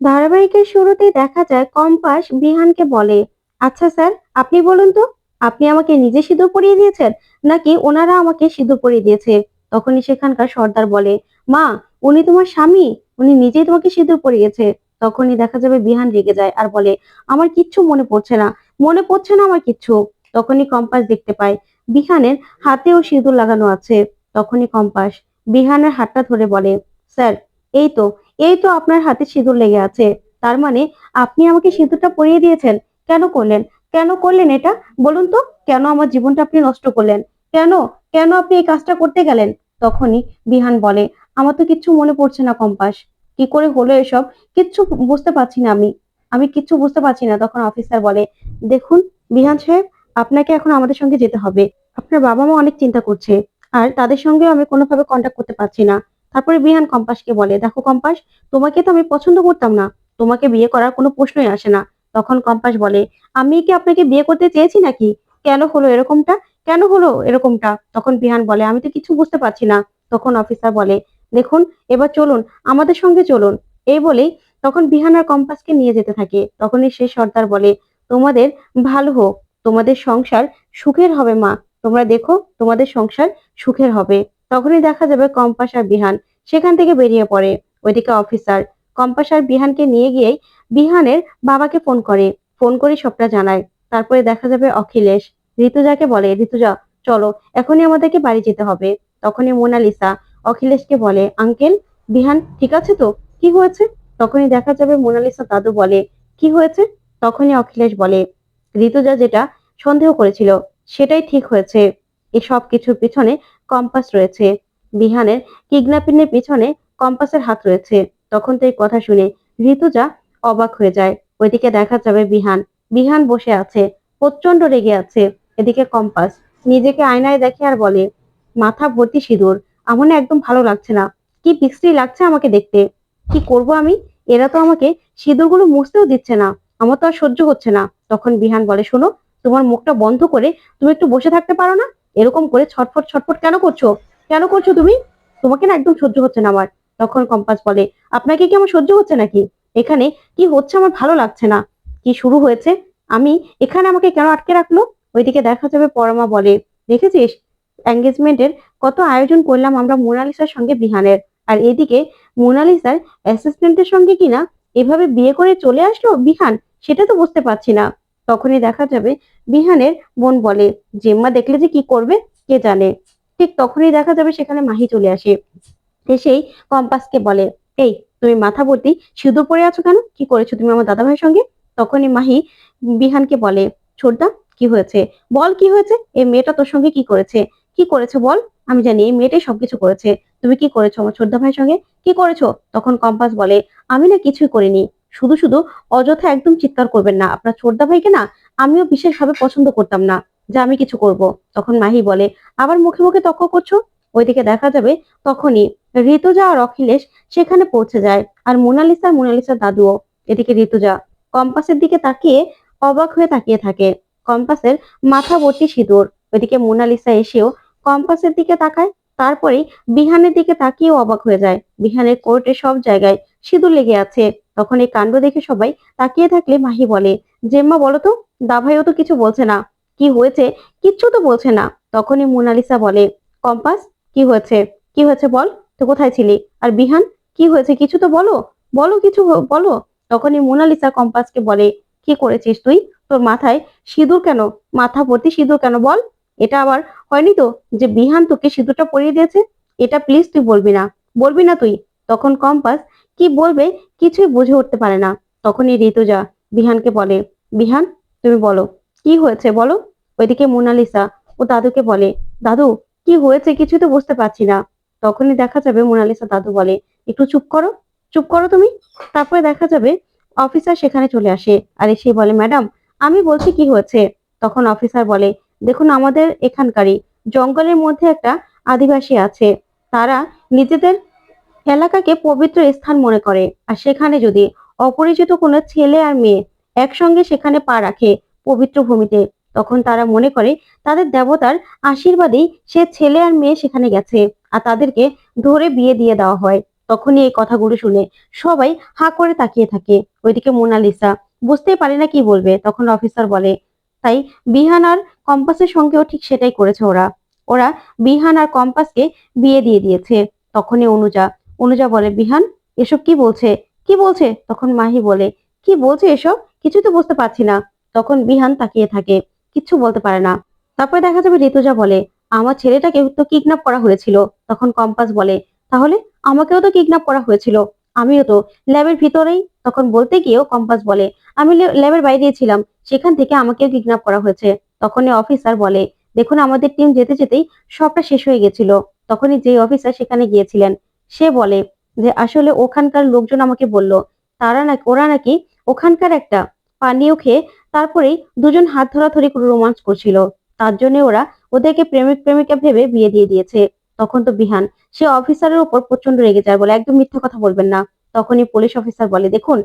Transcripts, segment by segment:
ধারাবাহিকের শুরুতে দেখা যায় কম্পাস বিহানকে বলে আচ্ছা স্যার, আপনি বলুন তো, আপনি আমাকে নিজে সিঁদুর পরিয়ে দিয়েছেন নাকি ওনারা আমাকে সিঁদুর পরিয়ে দিয়েছে? তখনই সেখানকার সর্দার বলে, মা, উনি তোমার স্বামী, উনি নিজেই তোমাকে সিঁদুর পরিয়েছে। তখনই দেখা যাবে বিহান রেগে যায় আর বলে, আমার কিচ্ছু মনে পড়ছে না, মনে পড়ছে না আমার কিচ্ছু। তখনই কম্পাস দেখতে পায়, বিহানের হাতেও সিঁদুর লাগানো আছে। তখনই কম্পাস বিহানের হাতটা ধরে বলে, স্যার, এই তো এই তো আপনার হাতে সিঁদুর লেগে আছে। তার মানে আপনি আমাকে সিঁদুরটা পরিয়ে দিয়েছেন। কেন করলেন? কেন করলেন এটা? বলুন তো, কেন আমার জীবনটা আপনি নষ্ট করলেন? কেন? কেন আপনি এই কাজটা করতে গেলেন? তখনই বিহান বলে, আমার তো কিচ্ছু মনে পড়ছে না কম্পাস। কি করে হলো এসব? কিচ্ছু বুঝতে পারছি না আমি। আমি কিচ্ছু বুঝতে পারছি না, তখন অফিসার বলে, দেখুন বিহান সাহেব, আপনাকে এখন আমাদের সঙ্গে যেতে হবে। আপনার বাবা মা অনেক চিন্তা করছে, আর তাদের সঙ্গে আমি কোনোভাবে কন্ট্যাক্ট করতে পারছি না। তারপরে বিহান কম্পাসকে বলে, দেখো কম্পাস, তোমাকে তো আমি পছন্দ করতাম না। তোমাকে বিয়ে করার কোনো প্রশ্নই আসে না। তখন কম্পাস বলে, আমি কি আপনাকে বিয়ে করতে চেয়েছি নাকি? কেন হলো এরকমটা? কেন হলো এরকমটা? তখন বিহান বলে, আমি তো কিছু বুঝতে পারছি না। তখন অফিসার বলে, দেখুন, এবার চলুন, আমাদের সঙ্গে চলুন। এই বলেই তখন বিহান আর কম্পাসকে নিয়ে যেতে থাকে। তখনই সে সর্দার বলে, তোমাদের ভালো হোক, তোমাদের সংসার সুখের হবে মা। তোমরা দেখো, তোমাদের সংসার সুখের হবে। তখনই দেখা যাবে কম্পাস আর বিহান সেখান থেকে বেরিয়ে পড়ে। ওইদিকে অফিসার কম্পাস আর বিহানকে নিয়ে গিয়েই বিহানের বাবাকে ফোন করে। ফোন করে সবটা জানায়। তারপরে দেখা যাবে অখিলেশ। ঋতুজাকে বলে, ঋতুজা, চলো, এখনই আমাদেরকে বাড়ি যেতে হবে। তখনই মোনালিসা অখিলেশকে বলে, আঙ্কেল, বিহান ঠিক আছে তো? কি হয়েছে? তখনই দেখা যাবে মোনালিসা দাদু বলে, কি হয়েছে? তখনই অখিলেশ বলে, ঋতুজা যেটা সন্দেহ করেছিল, সেটাই ঠিক হয়েছে। এই সব কিছুর পিছনে কম্পাস রয়েছে। বিহানের কিডন্যাপিংয়ের পিছনে কম্পাসের হাত রয়েছে। তখন তো এই কথা শুনে ঋতুজা অবাক হয়ে যায়। ওইদিকে দেখা যাবে বিহান। বিহান বসে আছে প্রচণ্ড রেগে আছে। এদিকে কম্পাস নিজেকে আয়নায় দেখে আর বলে, মাথা ভর্তি সিঁদুর, আমার একদম ভালো লাগছে না। কি বিশ্রী লাগছে আমাকে দেখতে। কি করব আমি? এরা তো আমাকে সিঁদুরগুলো মুছতেও দিচ্ছে না। আমার তো আর সহ্য হচ্ছে না। তখন বিহান বলে, শোনো, তোমার মুখটা বন্ধ করে তুমি একটু বসে থাকতে পারো না? এরকম করে ছটফট ছটফট কেন করছ? কেন করছ তুমি? তোমাকে না একদম সহ্য হচ্ছে না আমার। তখন কম্পাস বলে, আপনাকে কি আমার সহ্য হচ্ছে নাকি? এখানে কি হচ্ছে আমার ভালো লাগছে না? কি শুরু হয়েছে? আমি এখানে আমাকে কেন আটকে রাখল? ওইদিকে দেখা যাবে পরমা বলে, দেখেছিস? এঙ্গেজমেন্টের কত আয়োজন করলাম আমরা মোনালিসার সঙ্গে বিহানের। আর এদিকে মোনালিসার অ্যাসিস্ট্যান্টের সঙ্গে কিনা এভাবে বিয়ে করে চলে আসলো বিহান? সেটা তো বুঝতে পারছি না। তখনই দেখা যাবে বিহানের বোন বলে। জেম্মা দেখলে যে কি করবে, কে জানে? ঠিক তখনই দেখা যাবে সেখানে মাহি চলে আসে। এসেই কম্পাসকে বলে, এই, তুমি মাথা ভর্তি সিঁদুর পরে আছো কেন? কি করেছ তুমি আমার দাদা ভাইয়ের সঙ্গে? তখনই মাহি বিহানকে বলে, ছোটদা, কি হয়েছে? বল কি হয়েছে? এই মেয়েটা তোর সঙ্গে কি করেছে? কি করেছে বল? আমি জানি এই মেয়েটাই সবকিছু করেছে। তুমি কি করেছ আমার ছোটদা ভাইয়ের সঙ্গে? কি করেছ? তখন কম্পাস বলে, আমি না কিছুই করিনি। শুধু শুধু অযথা একদম চিৎকার করবেন না। আপনার ছোটদা ভাইকে না আমিও বিশেষভাবে পছন্দ করতাম না যে আমি কিছু করব। তখন মাহি বলে, আবার মুখে মুখে তর্ক করছ? ওইদিকে দেখা যাবে তখনই ঋতুজা আর অখিলেশ সেখানে পৌঁছে যায় আর মোনালিসা মোনালিসার দাদুও। এদিকে ঋতুজা কম্পাসের দিকে তাকিয়ে অবাক হয়ে তাকিয়ে থাকে। কম্পাসের মাথা ভর্তি সিঁদুর। ওইদিকে মোনালিসা এসেও কম্পাসের দিকে তাকায়। তারপরে বিহানের দিকে তাকিয়েও অবাক হয়ে যায়। বিহানের কোর্টে সব জায়গায় সিঁদুর লেগে আছে। তখন এই কাণ্ড দেখে সবাই তাকিয়ে থাকলে মাহি বলে, জেম্মা, বলো তো দাভাইও তো কিছু বলছে না। কি হয়েছে? কিচ্ছু তো বলছে না। তখনই মোনালিসা বলে, কম্পাস, কি হয়েছে? কি হয়েছে বল? তুই কোথায় ছিলি? আর বিহান, কি হয়েছে? কিছু তো বলো? বলো কিছু বলো। তখনই মোনালিসা কম্পাসকে বলে, কি করেছিস তুই? তোর মাথায় সিঁদুর কেন? মাথা ভর্তি সিঁদুর কেন? বল। এটা আবার হয়নি তো যে বিহান তোকে সিঁদুরটা পরিয়ে দিয়েছে? এটা প্লিজ তুই বলবি না। বলবি না তুই? তখন কম্পাস কি বলবে কিছুই বুঝে উঠতে পারে না। তখনই ঋতুজা বিহানকে বলে, বিহান, তুমি বলো, কি হয়েছে বলো? ওইদিকে মোনালিসা ও দাদুকে বলে, দাদু, কি হয়েছে কিছু তো বুঝতে পারছি না। তখনই দেখা যাবে মোনালিসা দাদু বলে, একটু চুপ করো চুপ করো তুমি। তারপরে দেখা যাবে অফিসার সেখানে চলে আসে আর এসে বলে, ম্যাডাম, আমি বলছি কি হয়েছে? তখন অফিসার বলে, দেখুন আমাদের এখানকারই জঙ্গলের মধ্যে একটা আদিবাসী আছে। তারা নিজেদের এলাকাকে পবিত্র স্থান মনে করে। আর সেখানে যদি অপরিচিত কোনো ছেলে আর মেয়ে একসঙ্গে সেখানে পা রাখে পবিত্র ভূমিতে, তখন তারা মনে করে তাদের দেবতার আশীর্বাদেই সে ছেলে আর মেয়ে সেখানে গেছে আর তাদেরকে ধরে বিয়ে দিয়ে দেওয়া হয়। তখনই এই কথাগুলো শুনে সবাই হা করে তাকিয়ে থাকে। ওইদিকে মোনালিসা বুঝতেই পারে না কি বলবে। তখন অফিসার বলে, তাই বিহান আর কম্পাসের সঙ্গেও ঠিক সেটাই করেছে ওরা। ওরা বিহান আর কম্পাসকে বিয়ে দিয়ে দিয়েছে। তখনই অনুজা অনুজা বলে, বিহান, এসব কি বলছে? কি বলছে? তখন মাহি বলে, কি বলছে এসব? কিছু তো বুঝতে পারছি না। তখন বিহান তাকিয়ে থাকে, কিচ্ছু বলতে পারে না। তারপরে দেখা যাবে ঋতুজা বলে, আমার ছেলেটাকে তো কিডন্যাপ করা হয়েছিল। তখন কম্পাস বলে, তাহলে আমাকেও তো কিডন্যাপ করা হয়েছিল। আমিও তো ল্যাবের ভিতরেই। তখন বলতে গিয়েও কম্পাস বলে, আমি ল্যাবের বাইরে ছিলাম। সেখান থেকে আমাকেও কিডন্যাপ করা হয়েছে। তখনই অফিসার বলে, দেখুন আমাদের টিম যেতে যেতেই সবটা শেষ হয়ে গেছিল। তখনই যে অফিসার সেখানে গিয়েছিলেন। সে বলে যে, আসলে ওখানকার লোকজন আমাকে বলল, তারা নাকি, ওরা নাকি ওখানকার একটা পানীয় খেয়ে তারপরেই দুজন হাত ধরাধরি করে রোমান্স করছিল। তার জন্য ওরা ওদেরকে প্রেমিক প্রেমিকা ভেবে বিয়ে দিয়ে দিয়েছে। তখন তো বিহান, সে অফিসারের উপর প্রচণ্ড রেগে যায় বলে, একদম মিথ্যা কথা বলবেন না। তখনই পুলিশ অফিসার বলে, দেখুন,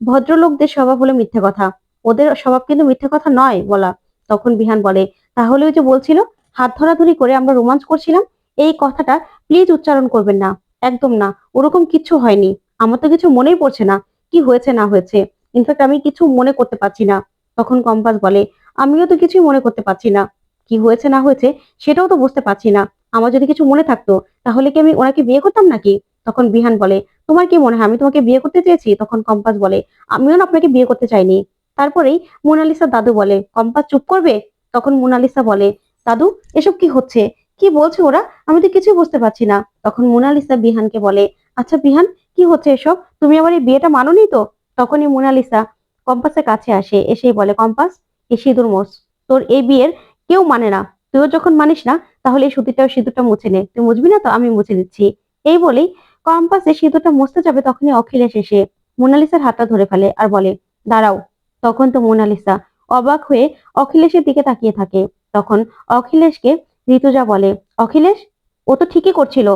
ভদ্রলোকদের স্বভাব হলো মিথ্যা কথা। ওদের স্বভাব কিন্তু মিথ্যা কথা নয় বলা। তখন বিহান বলে, তাহলে ওই যে বলছিল, হাত ধরাধরি করে আমরা রোমান্স করছিলাম, এই কথাটা প্লিজ উচ্চারণ করবেন না। একদম না। ওরকম কিচ্ছু হয়নি। আমার তো কিছু মনেই পড়ছে না কি হয়েছে, না হয়েছে। ইনফ্যাক্ট আমি কিছু মনে করতে পারছি না। তখন কম্পাস বলে, আমিও তো কিছুই মনে করতে পারছি না। কি হয়েছে, না হয়েছে, সেটাও তো বুঝতে পারছি না। আমার যদি কিছু মনে থাকতো, তাহলে কি আমি ওনাকে বিয়ে করতাম নাকি? তখন বিহান বলে, তোমার কি মনে হয়, আমি তোমাকে বিয়ে করতে চেয়েছি? তখন কম্পাস বলে, আমিও না আপনাকে বিয়ে করতে চাইনি। তারপরেই মোনালিসা দাদু বলে, কম্পাস চুপ করবে? তখন মোনালিসা বলে, দাদু, এসব কি হচ্ছে? কি বলছে ওরা? আমি তো কিছুই বুঝতে পারছি না। তখন মোনালিসা বিহানকে বলে আচ্ছা বিহান, কি হচ্ছে এসব? তুমি আমার এই বিয়েটা মানোনি তো? তখনই মোনালিসা কম্পাসের কাছে আসে, এসেই বলে, কম্পাস, এই সিঁদুর মোস তোর এই বিয়ের কেউ মানে না। তুইও যখন মানিস না, তাহলে এই সুতিটাও সিঁদুরটা মুছে নে। তুই মুছবি না তো? আমি মুছে দিচ্ছি। এই বলেই কম্পাসে সিঁদুরটা মুছতে যাবে, তখনই অখিলেশ এসে মোনালিসার হাতটা ধরে ফেলে আর বলে, দাঁড়াও। তখন তো মোনালিসা অবাক হয়ে অখিলেশের দিকে তাকিয়ে থাকে। তখন অখিলেশকে ঋতুজা বলে, অখিলেশ, ও তো ঠিকই করছিল।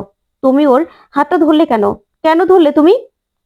তুমি ওর হাতটা ধরলে কেন? কেন ধরলে তুমি?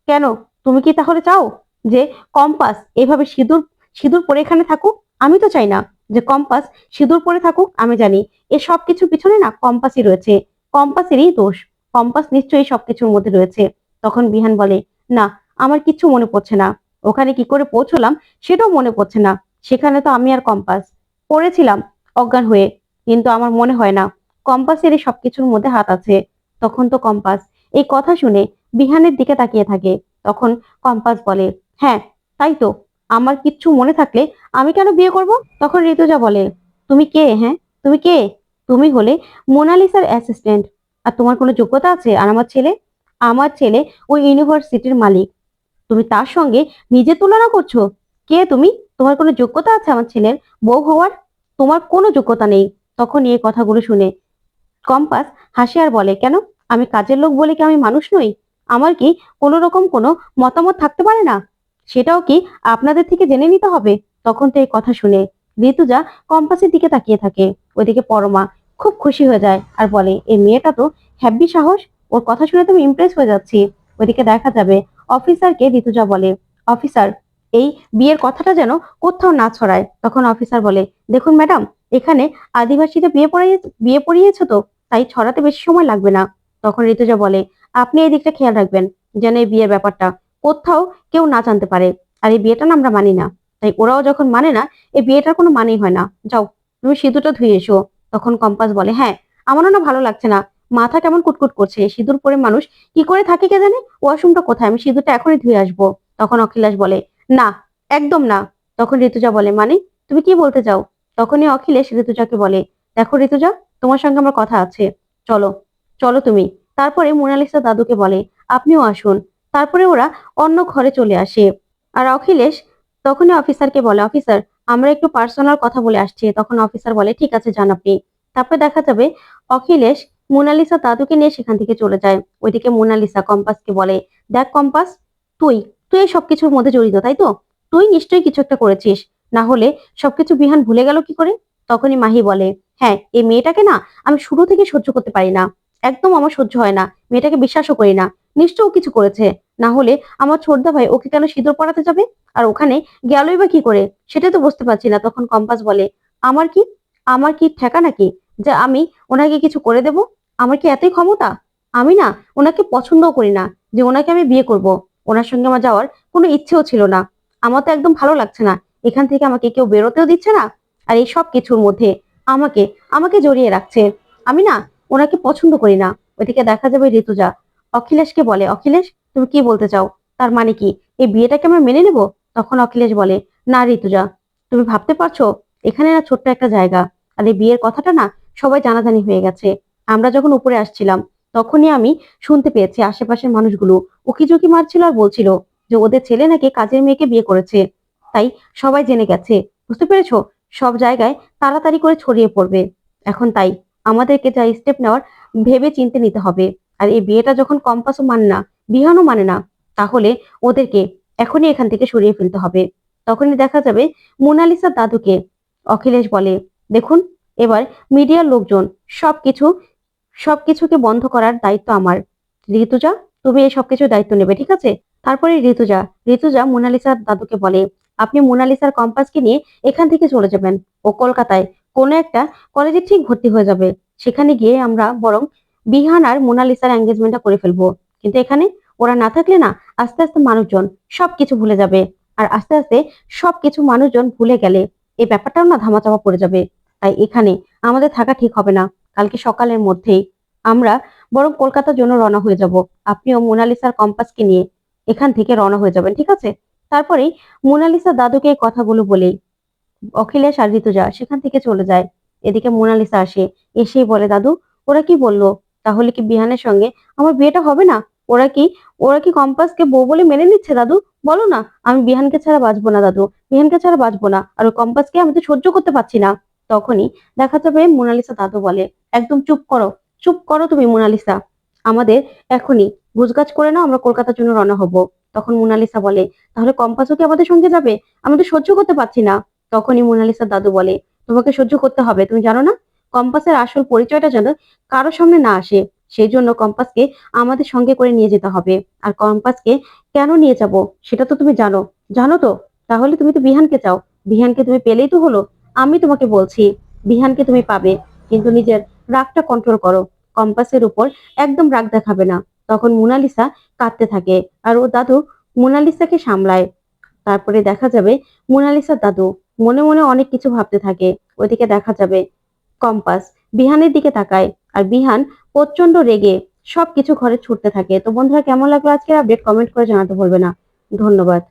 কেন? তুমি কি তাহলে চাও যে কম্পাস এভাবে সিঁদুর সিঁদুর পরে এখানে থাকুক? আমি তো চাই না যে কম্পাস সিঁদুর পরে থাকুক, আমি জানি এ সব কিছু পিছনে না কম্পাসই রয়েছে। কম্পাসেরই দোষ। কম্পাস নিশ্চয়ই সবকিছুর মধ্যে রয়েছে। তখন বিহান বলে, না, আমার কিচ্ছু মনে পড়ছে না। ওখানে কি করে পৌঁছলাম সেটাও মনে পড়ছে না। সেখানে তো আমি আর কম্পাস। পড়েছিলাম অজ্ঞান হয়ে। কিন্তু আমার মনে হয় না। কম্পাসের এই সবকিছুর মধ্যে হাত আছে। তখন তো কম্পাস। এই কথা শুনে বিহানের দিকে তাকিয়ে থাকে। তখন কম্পাস বলে হ্যাঁ তাই তো। আমার কিচ্ছু মনে থাকলে আমি কেন বিয়ে করব? তখন ঋতুজা বলে, তুমি কে হ্যাঁ? তুমি কে? তুমি হলে মোনালিসার অ্যাসিস্ট্যান্ট। আর তোমার কোনো যোগ্যতা আছে? আর আমার ছেলে? আমার ছেলে ওই ইউনিভার্সিটির মালিক। তুমি তার সঙ্গে নিজে তুলনা করছ? কে তুমি? তোমার কোনো যোগ্যতা আছে আমার ছেলের? বউ হওয়ার? তোমার কোনো যোগ্যতা নেই। তখন এই কথাগুলো শুনে কম্পাস হাসি আর বলে, কেন? আমি কাজের লোক বলে কি আমি মানুষ নই? আমার কি কোনো রকম কোনো মতামত থাকতে পারে না? সেটাও কি আপনাদের থেকে জেনে নিতে হবে? তখন তো এই কথা শুনে ঋতুজা কম্পাসের দিকে তাকিয়ে থাকে। ওইদিকে পরমা খুব খুশি হয়ে যায় আর বলে এই মেয়েটা তো হ্যাব্বি সাহস। ওর কথা শুনে তো আমি ইমপ্রেস হয়ে যাচ্ছি। ওইদিকে দেখা যাবে, অফিসারকে ঋতুজা বলে, অফিসার এই বিয়ের কথাটা যেন কোথাও না ছড়ায়। তখন অফিসার বলে, দেখুন ম্যাডাম এখানে আদিবাসীতে বিয়ে পড়াইয়ে বিয়ে পড়িয়েছো তো, তাই ছড়াতে বেশি সময় লাগবে না। তখন ঋতুজা বলে, আপনি এই দিকটা খেয়াল রাখবেন, যেন এই বিয়ের ব্যাপারটা কোথাও কেউ না জানতে পারে। আর এই বিয়েটা না আমরা মানি না। তাই ওরাও যখন মানে না, এই বিয়েটার কোনো মানেই হয় না। যাও, তুমি সিঁদুরটা ধুয়ে এসো। তখন কম্পাস বলে হ্যাঁ আমারও না ভালো লাগছে না। মাথা কেমন কুটকুট করছে। সিঁদুর পরে মানুষ কি করে থাকে কে জানে? ওয়াশরুমটা কোথায়? আমি সিঁদুরটা এখনই ধুয়ে আসব। তখন অখিলাস বলে না, একদম না। তখন ঋতুজা বলে মানে? তুমি কি বলতে চাও? তখনই অখিলেশ ঋতুজাকে বলে, দেখো ঋতুজা, তোমার সঙ্গে আমার কথা আছে। চলো চলো তুমি। তারপরে মোনালিসা দাদুকে বলে, আপনিও আসুন। তারপরে ওরা অন্য ঘরে চলে আসে। আর অখিলেশ তখনই অফিসারকে বলে, অফিসার, আমরা একটু পার্সোনাল কথা বলে আসছি। তখন অফিসার বলে, ঠিক আছে, যান আপনি। তারপরে দেখা যাবে অখিলেশ মোনালিসা দাদুকে নিয়ে সেখান থেকে চলে যায়। ওইদিকে মোনালিসা কম্পাসকে বলে, দেখ কম্পাস, তুই তুই এই সবকিছুর মধ্যে জড়িত, তাই তো? তুই নিশ্চয়ই কিছু একটা করেছিস। না হলে সবকিছু বিহান ভুলে গেল কি করে? তখনই মাহি বলে হ্যাঁ এই মেয়েটাকে না আমি শুরু থেকে সহ্য করতে পারি না। একদম আমার সহ্য হয় না। মেয়েটাকে বিশ্বাসও করি না। নিশ্চয় ও কিছু করেছে। না হলে আমার ছোটদা ভাই ওকে কেন সিঁদুর পড়াতে যাবে? আর ওখানে গেলই বা কি করে? সেটা তো বুঝতে পারছি না। তখন কম্পাস বলে, আমার কি? আমার কি ঠেকা নাকি? যে আমি ওনাকে কিছু করে দেব? আমার কি এতই ক্ষমতা? আমি না ওনাকে পছন্দও করি না যে ওনাকে আমি বিয়ে করব। ওনার সঙ্গে আমার যাওয়ার কোনো ইচ্ছেও ছিল না। আমার তো একদম ভালো লাগছে না। এখান থেকে আমাকে কেউ বেরোতেও দিচ্ছে না। আর এই সব কিছুর মধ্যে আমাকে আমাকে জড়িয়ে রাখছে। আমি না ওনাকে পছন্দ করি না। ওইদিকে দেখা যাবে ঋতুজা। অখিলেশকে বলে, অখিলেশ, তুমি কি বলতে চাও? তার মানে কি? এই বিয়েটাকে আমরা মেনে নেব? তখন অখিলেশ বলে, না ঋতুজা, তুমি ভাবতে পারছ? এখানে না ছোট্ট একটা জায়গা। আর এই বিয়ের কথাটা না সবাই জানাজানি হয়ে গেছে। আমরা যখন উপরে আসছিলাম তখনই আমি শুনতে পেয়েছি আশেপাশের মানুষগুলো উকিঝুঁকি মারছিল আর বলছিল যে ওদের ছেলে নাকি কাজের মেয়েকে বিয়ে করেছে। তাই সবাই জেনে গেছে। বুঝতে পেরেছ? সব জায়গায় তাড়াতাড়ি করে ছড়িয়ে পড়বে। এখন তাই আমাদেরকে যা স্টেপ নেওয়ার ভেবে চিনতে নিতে হবে। আর এই বিয়েটা যখন কম্পাসও মানে না বিহানও মানে না, তাহলে ওদেরকে এখনই এখান থেকে সরিয়ে ফেলতে হবে। তখনই দেখা যাবে মোনালিসার দাদুকে অখিলেশ বলে। দেখুন, এবার মিডিয়ার লোকজন সবকিছু সবকিছুকে বন্ধ করার দায়িত্ব আমার। ঋতুজা, তুমি এই সবকিছু দায়িত্ব নেবে, ঠিক আছে? তারপরে ঋতুজা ঋতুজা মোনালিসার দাদুকে বলে, আপনি মোনালিসার কম্পাসকে নিয়ে এখান থেকে চলে যাবেন। ও কলকাতায়। কোনো একটা কলেজে ঠিক ভর্তি হয়ে যাবে। সেখানে গিয়ে আমরা বরং বিহান আর মোনালিসার এঙ্গেজমেন্টটা করে ফেলব। কিন্তু এখানে ওরা না থাকলে না, আস্তে আস্তে মানুষজন সবকিছু ভুলে যাবে। আর আস্তে আস্তে সবকিছু মানুষজন ভুলে গেলে এই ব্যাপারটাও না ধামাচাপা পড়ে যাবে। তাই এখানে আমাদের থাকা ঠিক হবে না। কালকে সকালের মধ্যেই আমরা বরং কলকাতার জন্য রওনা হয়ে যাব। আপনিও মোনালিসার কম্পাসকে নিয়ে এখান থেকে রওনা হয়ে যাবেন, ঠিক আছে? তারপরেই মোনালিসা দাদুকে এই কথাগুলো বলেই অখিলেশ আর ঋতুজা সেখান থেকে চলে যায়। এদিকে মোনালিসা আসে, এসেই বলে, দাদু, ওরা কি বলল? তাহলে কি বিহানের সঙ্গে আমার বিয়েটা হবে না? ওরা কি ওরা কি কম্পাসকে বউ বলে মেনে নিচ্ছে, দাদু? বলো না, আমি বিহানকে ছাড়া বাঁচবো না, দাদু। বিহানকে ছাড়া বাঁচবো না। আর ওই কম্পাসকে আমি তো সহ্য করতে পারছি না। তখনই দেখা যাবে মোনালিসা দাদু বলে একদম চুপ করো চুপ করো তুমি মোনালিসা। আমাদের এখনই গুজগাছ করে নাও, আমরা কলকাতার জন্য রওনা হব। তখন মোনালিসা বলে, তাহলে কম্পাসও কি আমাদের সঙ্গে যাবে? আমি তো সহ্য করতে পারছি না। তখনই মোনালিসা দাদু বলে, তোমাকে সহ্য করতে হবে, তুমি জানো না? কম্পাসের আসল পরিচয়টা যেন কারোর সামনে না আসে সেই জন্য কম্পাসকে আমাদের সঙ্গে করে নিয়ে যেতে হবে। আর কম্পাসকে কেন নিয়ে যাব, সেটা তো তুমি জানো। জানো তো? তাহলে তুমি তো বিহানকে চাও। বিহানকে তুমি পেলেই তো হলো। আমি তোমাকে বলছি, বিহানকে তুমি পাবে। কিন্তু নিজের রাগটা কন্ট্রোল করো। কম্পাসের উপর একদম রাগ দেখাবে না। তখন মোনালিসা কাঁদতে থাকে আর ও দাদু মোনালিসাকে সামলায়। তারপরে দেখা যাবে মোনালিসার দাদু মনে মনে অনেক কিছু ভাবতে থাকে। ওইদিকে দেখা যাবে কম্পাস বিহানের দিকে তাকায় আর বিহান প্রচণ্ড রেগে সবকিছু ঘরে ছুটতে থাকে। তো বন্ধুরা, কেমন লাগল আজকের আপডেট কমেন্ট করে জানাতে ভুলবে না। ধন্যবাদ।